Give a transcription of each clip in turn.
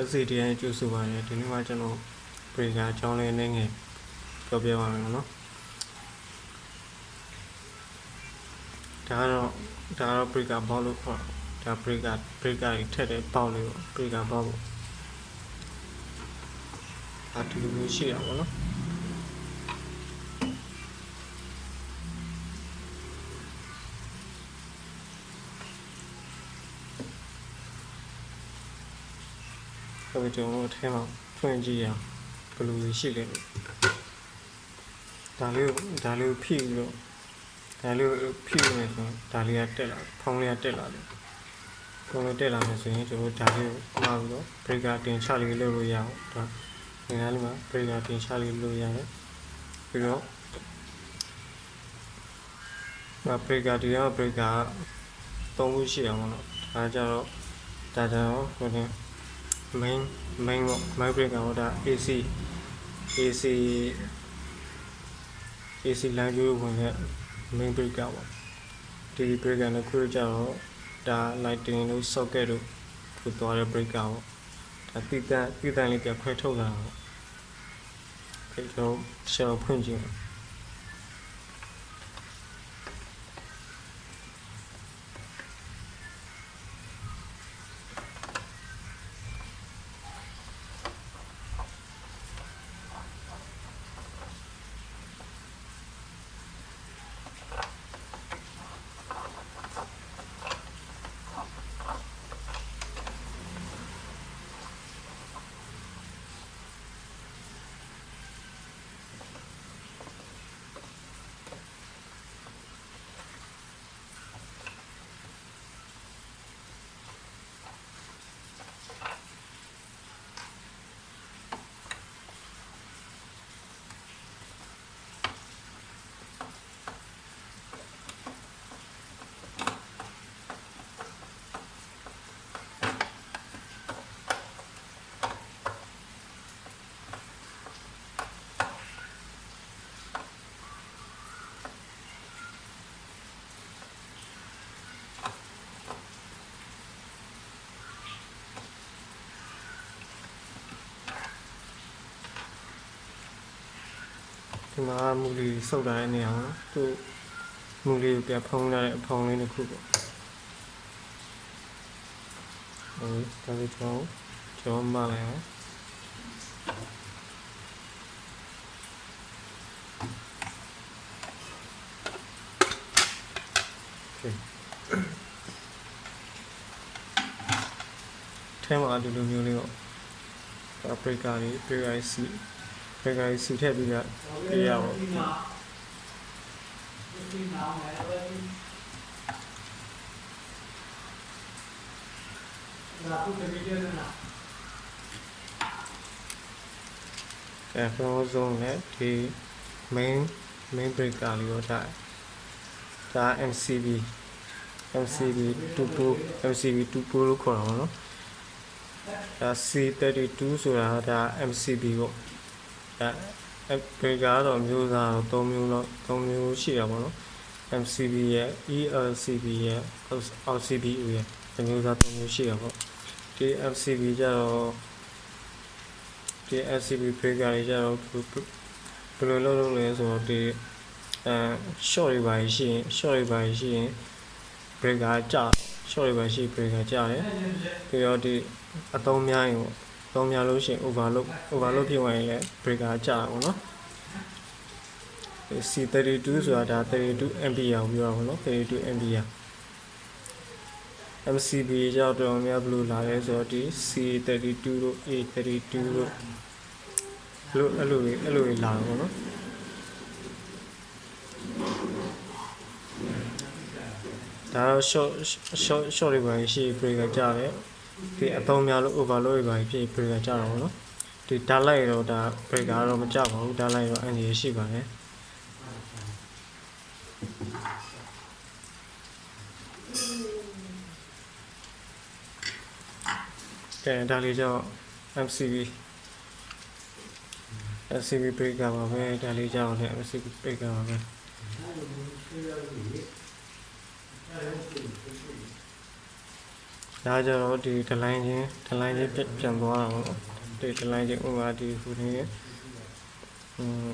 SCDN ကျူစုပါတယ်ဒီနေ့မှကျွန်တော် breaker အကြောင်းလေးနည်းငယ်ပြောပြပါမယ်နော်ဒါကတော့ဒါကတော့ breaker ဘောက်လို့ခေါ်တာဒါ breaker breaker ကြီးထက်တဲ့ဘောက်လေးပေါ့ breaker ဘောက်ပေါ့ဒါဒီလိုမျိုးရှိတာပေါ့နော် ဆိုတော့ကျွန်တော်တို့အထဲမှာဖွင့်ကြည့်ရအောင်ဘယ်လိုလဲရှိလဲလို့ဒါလေးကိုဒါလေးကိုဖြည့်ပြီးတော့ဒါလေးကိုဖြည့်နေဆိုရင်ဒါလေးကတက်လာဖုံးလေးကတက်လာတယ်ဖုံးလေးတက်လာမယ်ဆိုရင်ကျွန်တော်တို့ဒါလေးကိုမှားပြီးတော့ breaker တင်ချလေးလုပ်လို့ရအောင်ဒါငါးလေးမှာ breaker တင်ချလေးလုပ်ရတယ်ပြီးတော့ဒါ breaker ဒီက breaker သုံးခုရှိအောင်ပေါ့နော်ဒါကြတော့ဒါကြတော့ဟိုနေ main main ပေါ့ main breaker ဟောဒါ AC AC AC line ကျိုးဝင်တဲ့ main breaker ပေါ့ဒီ breaker နဲ့ခွဲကြတော့ဒါ lighting လို့ socket လို့ထူသွားတဲ့ breaker ပေါ့ဒါတိတန်တိတန်လေးပြခွဲထုတ်လာတာပေါ့ဒီတော့ shell ဖွင့်ကြည့် ဒီမှာမူလီစုပ်လာတဲ့နေရာပေါ့နော်သူမူလီကိုပြဖုံးလာတဲ့အဖုံးလေးတစ်ခုပေါ့ဟုတ်ဒါလေးကျွန်တော်ကျွန်တော်မလိုက်အောင်ထဲမှာဒီလိုမျိုးလေးပေါ့အပရိကာလေးပ ရိကာစီပရိကာစီထည့်ပြီးတော့ပြရအောင်အဲပထမဆုံးနဲ့ဒီ main main breaker လေးတော့ဒါဒါ MCB MCB 22 MCB 22လို့ခေါ်တာပေါ့နော်ဒါ C32 ဆိုတာဒါ MCB ပေါ့ ဒါ breaker တော့မျိုးစားတော့3မျိုးတော့3မျိုးရှိတာပေါ့နော် MCB ရဲ့ ELCB ရဲ့ OCB ရဲ့ဒီမျိုးစား3မျိုးရှိတာပေါ့ဒီ MCB ကြတော့ဒီ LCB breaker တွေကြတော့ဘယ်လိုလုပ်လုပ်လဲဆိုတော့ဒီအဲ short တွေပါရှိရင် short တွေပါရှိရင် breaker ကျ short တွေပါရှိ breaker ကျတယ်ပြီးတော့ဒီအသုံးများရင်ပေါ့အ သုံးများလို့ရှိရင် overload overload ဖြစ်သွားရင်လည်း breaker ကျတာပေါ့နော် C32 ဆိုတာဒါ32 ampere ကိုပြောတာပေါ့နော်32 ampere MCB ကြောင့်တော်များဘယ်လိုလာလဲဆိုတော့ဒီ C32 တို့ A32 တို့လို့အဲ့လိုလေးအဲ့လိုလေးလာတာပေါ့နော်ဒါတော့ short short short တွေပါရှိ breaker ကြတယ် ဒီအသုံးများလို့ overload တွေပါဖြစ် breaker ကြတာပေါ့နော်ဒီဒါလိုက်တော့ဒါ breaker တော့မကြပါဘူးဒါလိုက်တော့အန်ဒီရှိပါတယ်ကဲဒါလေးကြောင့် MCB MCB breaker ပါပဲဒါလေးကြောင့်လည်း MCB breaker ပါပဲ ဒါကြတော့ဒီဒလိုင်းချင်းဒလိုင်းချင်းပြန်ပြန်သွားတာပေါ့နော်ဒီဒလိုင်းချင်းဥပမာဒီဟိုနေอืม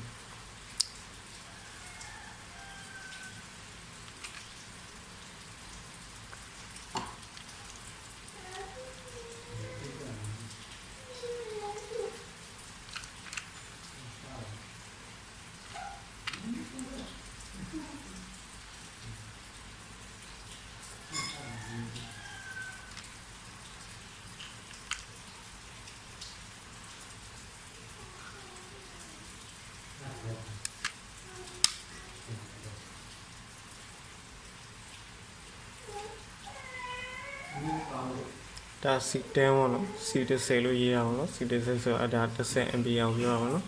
ဒါစီ10 ပေါ့နော်စီ10 လို့ရေးရအောင်နော်စီ10 ဆိုတော့အဒါ10 MB အောင်ပြောရအောင်နော်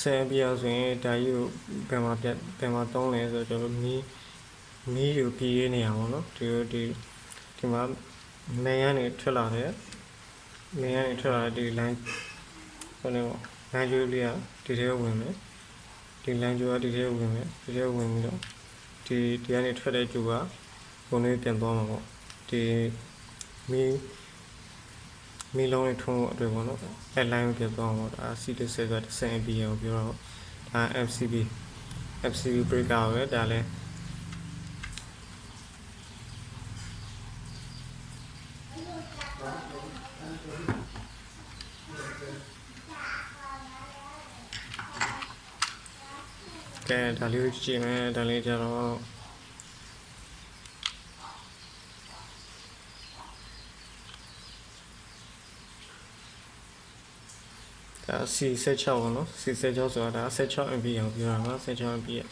10 MB အောင်ဆိုရင်ဒါကြီးကိုဘယ်မှာပြတ်ဘယ်မှာသုံးလဲဆိုတော့ကျွန်တော်မီးမီးကိုပြေးနေရအောင်နော်ဒီလိုဒီဒီမှာနေရနေထွက်လာတယ်နေရနေထွက်လာတဲ့ဒီ line ဟိုနေပေါ့ line ကျိုးလေးကဒီထဲဝင်မယ်ဒီ line ကျိုးကဒီထဲဝင်မယ်ဒီထဲဝင်ပြီးတော့ဒီဒီကနေထွက်တဲ့ကျိုးကဘုံလေးပြန်သွားမှာပေါ့ဒီမီ မီလုံးနဲ့ထုံးဖို့အတွက်ပေါ့နော်အဲ line ကိုပြသွားအောင်ပေါ့ဒါ C10 ဆိုတာ10 MB ကိုပြောတော့ဒါ MCB MCB breaker ပဲဒါလည်းကဲဒါလေးကိုကြည့်မယ်ဒါလေးကြတော့ ဒါ C16 ပေါ့နော် C16 ဆိုတာဒါ16 MB အောင်ပြောတာနော်16 MB อ่ะ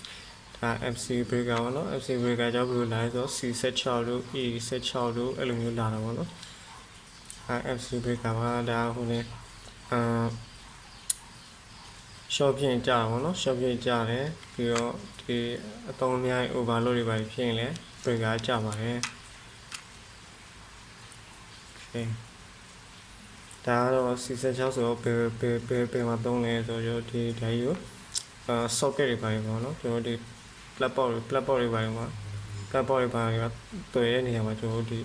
ဒါ MC breaker ပေါ့နော် MC breaker ကြောင့်ဘယ်လိုလာလဲဆိုတော့ C16 တို့ E16 တို့အဲ့လိုမျိုးလာတာပေါ့နော်ဒါ MC breaker ပါဒါဟိုနေအာ short ပြင်ကြတာပေါ့နော် short ပြင်ကြတယ်ပြီးတော့ဒီအသုံးအများကြီး overload တွေပါဖြစ်ရင်လည်း breaker ကြပါတယ် okay ဒါကတော့ C16 ဆိုတော့ဘယ်ဘယ်ဘယ်ဘယ်မှာသုံးလဲဆိုတော့ဒီဓာတ်ကြီးကိုအာ socket တွေပါတယ်ပေါ့နော်ကျွန်တော်ဒီ plug port တွေ plug port တွေပါတယ်မှာ plug port တွေပါတယ်ကတွေ့ရတဲ့နေရာမှာကျွန်တော်ဒီ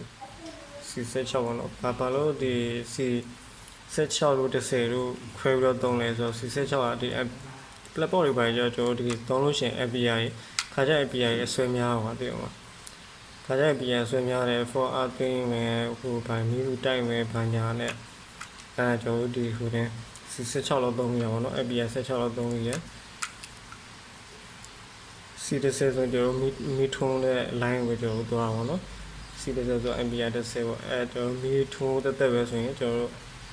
C16 ပေါ့နော်ဘာဘာလို့ဒီ C16 လို့10လို့ခွဲပြီးတော့သုံးလဲဆိုတော့ C16 ကဒီ plug port တွေပါတယ်ကျတော့ကျွန်တော်ဒီသုံးလို့ရှိရင် API ခါကျ API ရဲ့အဆွဲများပါတည်အောင်ခါကျ API ဆွဲများတယ် for a thing မယ်ဟိုဗာမီလူတိုက်မယ်ဗာညာနဲ့ အဲကျွန်တော်ဒီဟိုတဲ့16လောက်သုံးရပါတော့ API 16လောက်သုံးရ C10 ဆိုရင်ကျွန်တော်မီမီထုံးတဲ့ line ကိုကျွန်တော်သွားအောင်နော် C10 ဆို API 10ပေါ့အဲကျွန်တော်မီထုံးတက်တက်ပဲဆိုရင်ကျွန်တော်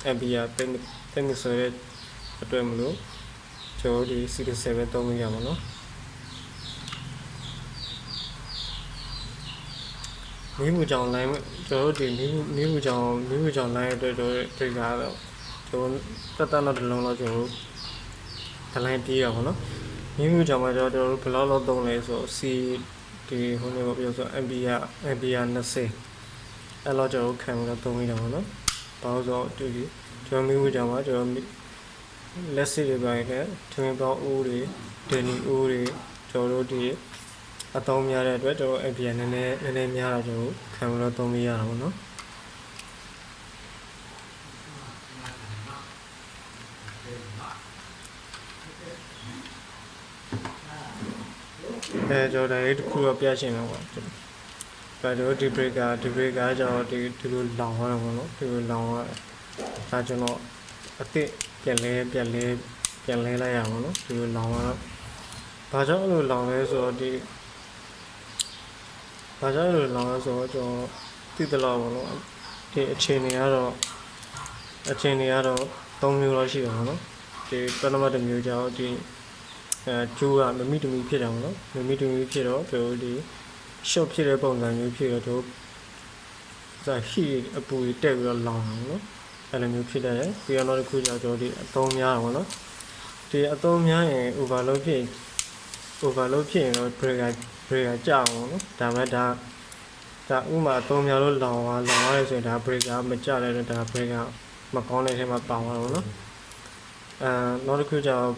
API တိတ်တိတ်မဆိုတဲ့အတွက်မလို့ကျွန်တော်ဒီ C10 ပဲသုံးလို့ရမှာနော် မိမှုကြောင့် line ကျွန်တော်တို့ဒီမိမိမှုကြောင့်မိမှုကြောင့် line အတွက်တော့ trigger တော့ကျွန်တော်တက်တက်တော့တစ်လုံးတော့ကျွန်တော်ဒလိုင်းပြေးရပါတော့မိမှုကြောင့်မှကျွန်တော်တို့ဘယ်လောက်လောက်သုံးလဲဆို C ဒီဟိုနေပေါ့ပြောဆို MB က MB က20အဲ့တော့ကျွန်တော်ခံပြီးတော့သုံးမိတာပေါ့နော်ဘာလို့ဆိုတော့ဒီကျွန်တော်မိမှုကြောင့်မှကျွန်တော်လက်စစ်တွေပိုင်းနဲ့ထမင်းပေါင်းအိုးတွေဒန်နီအိုးတွေကျွန်တော်တို့ဒီ အသုံးများတဲ့အတွက်ကျွန်တော် API နည်းနည်းနည်းနည်းများတာကျွန်တော်ခံပြီးတော့သုံးမိရတာပေါ့နော်အဲကျွန်တော်ဒါလေးတစ်ခုတော့ပြချင်တော့ပါကျွန်တော်ဒါတော့ဒီ breaker ဒီ breaker ကျတော့ဒီဒီလိုလောင်ရတယ်ပေါ့နော်ဒီလိုလောင်ရဒါကျွန်တော်အစ်စ်ပြန်လဲပြန်လဲပြန်လဲလိုက်ရအောင်နော်ဒီလိုလောင်ရတော့ဘာကြောင့်အဲ့လိုလောင်လဲဆိုတော့ဒီ ဘာကြောင့်အဲ့လိုလောင်လဲဆိုတော့ကျွန်တော်သိသလောက်ပေါ့နော်ဒီအခြေအနေကတော့အခြေအနေကတော့၃မျိုးလောက်ရှိပါတော့နော်ဒီပထမတစ်မျိုးကျတော့ဒီအဲကျိုးကမမိတမီဖြစ်တာပေါ့နော်မမိတမီဖြစ်တော့တို့ဒီ short ဖြစ်တဲ့ပုံစံမျိုးဖြစ်တော့တို့ဇာဟီအပူတက်ပြီးတော့လောင်အောင်နော်အဲ့လိုမျိုးဖြစ်တယ်ပြီးတော့နောက်တစ်ခုကျတော့ကျွန်တော်ဒီအသုံးများတာပေါ့နော်ဒီအသုံးများရင် overload ဖြစ် overload ဖြစ်ရင်တော့ breaker breaker ကြောက်အောင်နော်ဒါမှဒါဒါဥမာအသုံးများလို့လောင်သွားလောင်သွားရဆိုရင်ဒါ breaker မကြတဲ့ဒါ breaker မကောင်းတဲ့ထဲမှာပါသွားတော့နော်အဲနောက်တစ်ခုကျတော့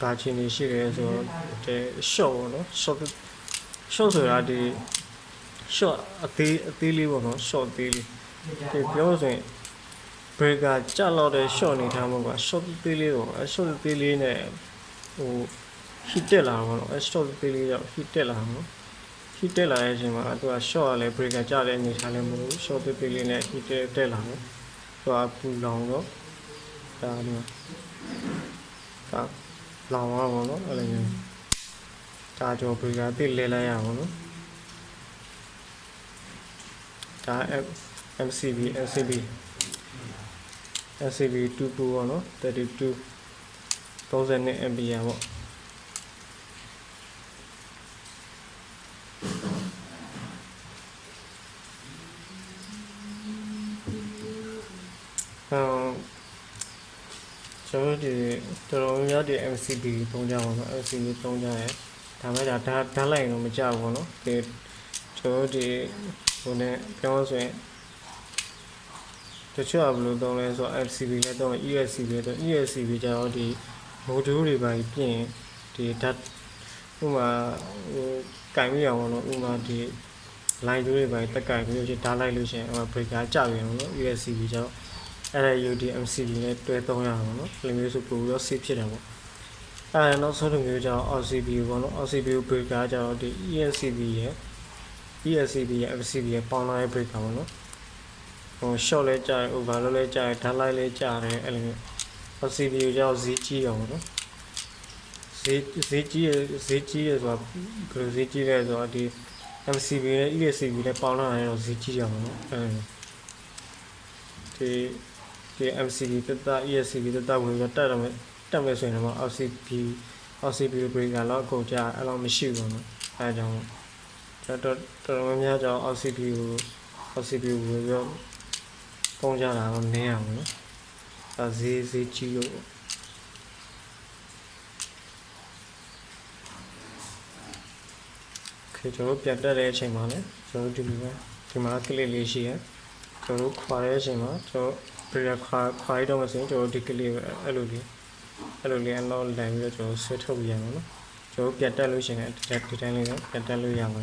ဘာချင်နေရှိတယ်ဆိုတော့ဒီ short ပေါ့နော် short short ဆိုတာဒီ short အသေးအသေးလေးပေါ့နော် short သေးလေးဒီပြောလို့ဆိုရင် breaker ကြလောက်တဲ့ short နေထားမှုက short ပေးလေးတော့အဲ short ပေးလေးနဲ့ဟို hit တက်လာတော့ဗောနော်အဲ short ပေးလေးတော့ hit တက်လာမှာနော် hit တက်လာတဲ့အချိန်မှာသူက short ကလည်း breaker ကြတဲ့အနေထားလည်းမဟုတ်ဘူး short ပေးပေးလေးနဲ့ hit တက်တက်လာတယ်သူကပူလောင်တော့ဒါဒီမှာဒါလောင်သွားပါတော့အဲ့လိုမျိုးဒါကြော breaker အစ်စ်လဲလိုက်ရအောင်နော်ဒါ MCB MCB SCB 2ပေါ့နော်32 32 ampere ပေါ့ ဒီတော်တော်များများဒီ MCB သုံးကြပါတော့ MCB သုံးကြရဲဒါမဲ့ဒါဓာတ်လိုက်တော့မကြဘူးပေါ့နော်ဒီကျွန်တော်ဒီဟိုနဲ့ပြောဆိုရင်တချို့ကဘယ်လိုသုံးလဲဆိုတော့ FCB နဲ့သုံး ESCB နဲ့သုံး ESCB ကျတော့ဒီ module တွေပါပြင်ဒီဓာတ်ဥမာဟိုကင်ပြီးအောင်လို့ဥမာဒီ line တွေပါတက်ကင်ပြီးလို့ဓာတ်လိုက်လို့ရှိရင်ဟို breaker ကျပြီအောင်လို့ ESCB ကျတော့ အဲ့ဒါ UD MCB နဲ့တွဲသုံးရအောင်လို့ဒီလိုမျိုးဆိုပို့ပြီးတော့ save ဖြစ်တယ်ပေါ့အဲနောက်ဆုံးတစ်မျိုးကျတော့ OCB ပေါ့နော် OCB breaker ကျတော့ဒီ ESCB ရဲ့ ESCB ရဲ့ FCB ရဲ့ပေါင်းလိုက် breaker ပေါ့နော်ဟို short လဲကြာတယ် over လို့လဲကြာတယ် down line လဲကြာတယ်အဲ့လိုမျိုး OCB ကိုကြောက်ဈေးကြီးအောင်နော်ဈေးဈေးကြီးရဈေးကြီးရဆိုတာဘယ်လိုဈေးကြီးလဲဆိုတော့ဒီ MCB နဲ့ ESCB နဲ့ပေါင်းလာရင်တော့ဈေးကြီးအောင်နော်အဲ့လိုဒီ ဒီ MCB တက်တာ ESCB တက်တာဝင်ပြီးတက်တော့မယ်တက်မယ်ဆိုရင်တော့ OCB OCB breaker တော့အကုန်ကြာအဲ့လိုမရှိဘူးနော်အဲဒါကြောင့်တော်တော်တော်များများကြောင့် OCB ကို OCB ကိုဝင်ပြီးတော့ပုံကြတာတော့နင်းအောင်နော်အဲဈေးဈေးကြီးလို့ခေကျွန်တော်ပြန်တက်တဲ့အချိန်မှာလည်းကျွန်တော်ဒီလိုပဲဒီမှာကလစ်လေးရှိရကျွန်တော်ခွာတဲ့အချိန်မှာကျွန်တော် ပြန်ခွာခွာရတော့မစင်ကျွန်တော်ဒီကလစ်ပဲအဲ့လိုလေးအဲ့လိုလေးအတော့လန်ပြီးတော့ကျွန်တော်ဆွဲထုတ်ပြရမှာနော်ကျွန်တော်ပြန်တက်လို့ရှိရင်ဒီတိုင်းလေးတော့ပြန်တက်လို့ရမှာ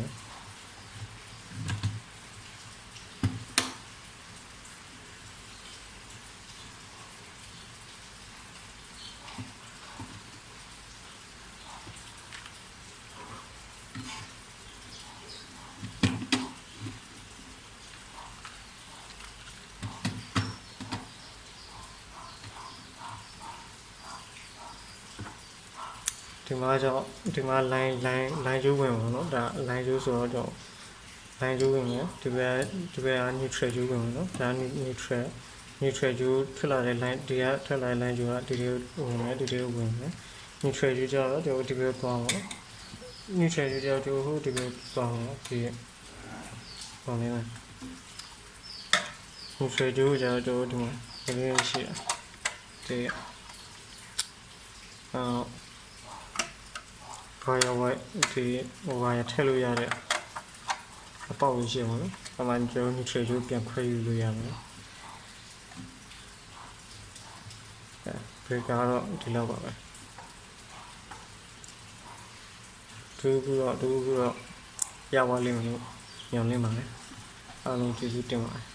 ဒီမှာကျတော့ဒီမှာ line line line ကျိုးဝင်ပါတော့ဒါ line ကျိုးဆိုတော့တော့ line ကျိုးဝင်မယ်ဒီဘက်ဒီဘက်က neutral ကျိုးဝင်မယ်နော်ဒါ neutral neutral ကျိုးထွက်လာတဲ့ line ဒီကထွက်လာတဲ့ line ကျိုးကဒီလေးဝင်မယ်ဒီလေးဝင်မယ် neutral ကျိုးကျတော့ဒီဒီဘက်သွားမှာနော် neutral ကျိုးကျတော့ဒီဟိုဒီဘက်သွားမှာဒီပေါ်နေမယ် neutral ကျိုးကျတော့ဒီမှာဒီလေးရှိတာဒီအော် wire wire ဒီ wire ထည့်လို့ရတဲ့အပေါက်ကြီးရှိမှာနော်။အမှန်ကျွန်တော် neutral ကျိုးပြန်ခွဲယူလို့ရမယ်။အဲ breaker တော့ဒီလောက်ပါပဲ။ဒီကူတော့ဒီကူတော့ရပါလိမ့်မယ်လို့ညွှန်လင်းပါမယ်။အားလုံးကျေးဇူးတင်ပါတယ်